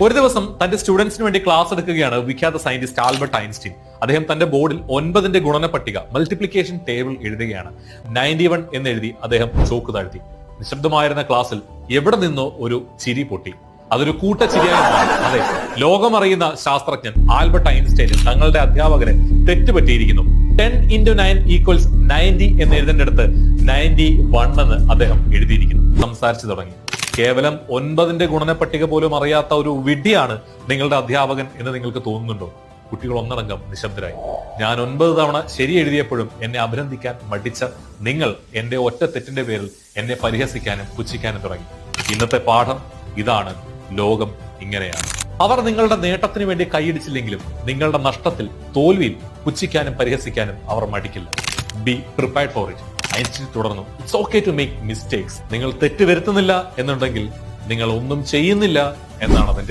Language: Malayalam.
ഒരു ദിവസം തന്റെ സ്റ്റുഡൻസിന് വേണ്ടി ക്ലാസ് എടുക്കുകയാണ് വിഖ്യാത സയന്റിസ്റ്റ് ആൽബർട്ട് ഐൻസ്റ്റീൻ. അദ്ദേഹം തന്റെ ബോർഡിൽ ഒൻപതിന്റെ ഗുണന പട്ടിക മൾട്ടിപ്ലിക്കേഷൻ ടേബിൾ എഴുതുകയാണ്. നയന്റി വൺ എന്ന് എഴുതി അദ്ദേഹം ചോക്ക് താഴ്ത്തി. നിശബ്ദമായിരുന്ന ക്ലാസ്സിൽ എവിടെ നിന്നോ ഒരു ചിരി പൊട്ടി. അതൊരു കൂട്ടച്ചിരിയായി അതെ ലോകമറിയുന്ന ശാസ്ത്രജ്ഞൻ ആൽബർട്ട് ഐൻസ്റ്റൈൻ തങ്ങളുടെ അധ്യാപകരെ തെറ്റുപറ്റിയിരിക്കുന്നു. Ten into nine equals ninety എന്ന് എഴുതേണ്ടടുത്ത് നയന്റി വൺ എന്ന് അദ്ദേഹം എഴുതിയിരിക്കുന്നു. സംസാരിച്ചു തുടങ്ങി. കേവലം ഒൻപതിന്റെ ഗുണന പട്ടിക പോലും അറിയാത്ത ഒരു വിഡിയാണ് നിങ്ങളുടെ അധ്യാപകൻ എന്ന് നിങ്ങൾക്ക് തോന്നുന്നുണ്ടോ? കുട്ടികൾ ഒന്നടങ്കം നിശബ്ദരായി. ഞാൻ ഒൻപത് തവണ ശരി എഴുതിയപ്പോഴും എന്നെ അഭിനന്ദിക്കാൻ മടിച്ച നിങ്ങൾ എന്റെ ഒറ്റ തെറ്റിന്റെ പേരിൽ എന്നെ പരിഹസിക്കാനും പുച്ഛിക്കാനും തുടങ്ങി. ഇന്നത്തെ പാഠം ഇതാണ്. ലോകം ഇങ്ങനെയാണ്. അവർ നിങ്ങളുടെ നേട്ടത്തിന് വേണ്ടി കൈയിടിച്ചില്ലെങ്കിലും നിങ്ങളുടെ നഷ്ടത്തിൽ തോൽവിയിൽ പുച്ഛിക്കാനും പരിഹസിക്കാനും അവർ മടിക്കില്ല. Be prepared for it Einstein തുടർന്നു. It's okay to make mistakes നിങ്ങൾ തെറ്റ് വരുത്തുന്നില്ല എന്നുണ്ടെങ്കിൽ നിങ്ങൾ ഒന്നും ചെയ്യുന്നില്ല എന്നാണ് അതിന്റെ